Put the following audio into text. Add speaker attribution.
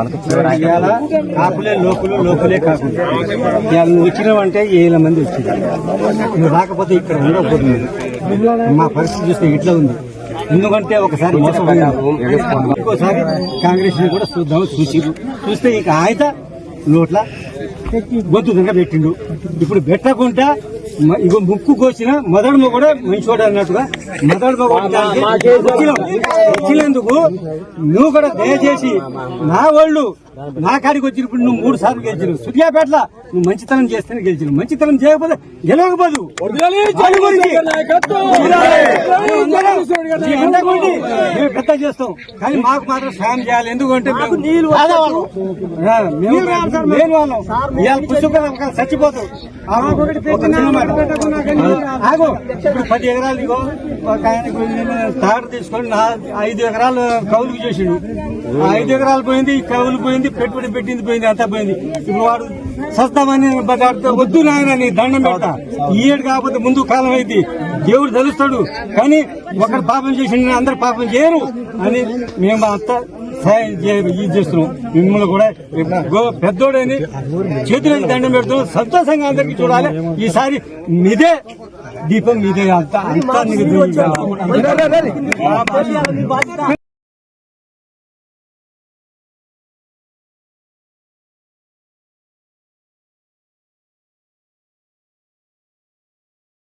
Speaker 1: మనకు
Speaker 2: ఇవాళ కాకులే లోకులు లోకులే కాకులు. ఇవాళ నువ్వు వచ్చినావంటే ఏళ్ళ మంది వచ్చింది నువ్వు రాకపోతే ఇక్కడ ఉండకపోతుంది. మా పరిస్థితి చూస్తే ఇట్లా ఉంది. ఎందుకంటే ఒకసారి మోసపోయాము ఇంకోసారి కాంగ్రెస్ని కూడా చూద్దాం చూసి చూస్తే ఇక ఆయన నోట్ల గొంతు దంగ పెట్టిండు ఇప్పుడు పెట్టకుండా ఇగో ముక్కు కోసిన మొదడు కూడా మంచివాడు అన్నట్టుగా మొదడు వచ్చినందుకు నువ్వు కూడా దయచేసి నా వాళ్ళు నా కాడికి వచ్చినప్పుడు నువ్వు మూడు సార్లు గెలిచిన సూర్యాపేటల నువ్వు మంచితనం చేస్తేనే గెలిచిన మంచితనం చేయకపోతే గెలవకపోదు. మేము పెద్ద చేస్తాం కానీ మాకు మాత్రం సాయం చేయాలి ఎందుకంటే చచ్చిపోతాం ఇప్పుడు పది ఎకరాలు ఇగో తాడు తీసుకొని ఐదు ఎకరాలు కౌలుకు చేసిండు. ఐదు ఎకరాలు పోయింది కౌలు పోయింది పెట్టుబడి పెట్టింది పోయింది అంతా పోయింది. ఇప్పుడు వాడు సస్తామని బతాడితే వద్దు నాయన నీ దండం పెడతా. ఈ కాకపోతే ముందు కాలం అయితే దేవుడు తెలుస్తాడు. కానీ ఒకరు పాపం చేసిండు అందరు పాపం చేయరు అని మేము అంతా సహాయం ఇది చేస్తున్నాం. మిమ్మల్ని కూడా గో పెద్దోడని చేతులకి దండం పెడుతున్నాం. సంతోషంగా అందరికి చూడాలి. ఈసారి మీదే దీపం మీదే అంతా అంతా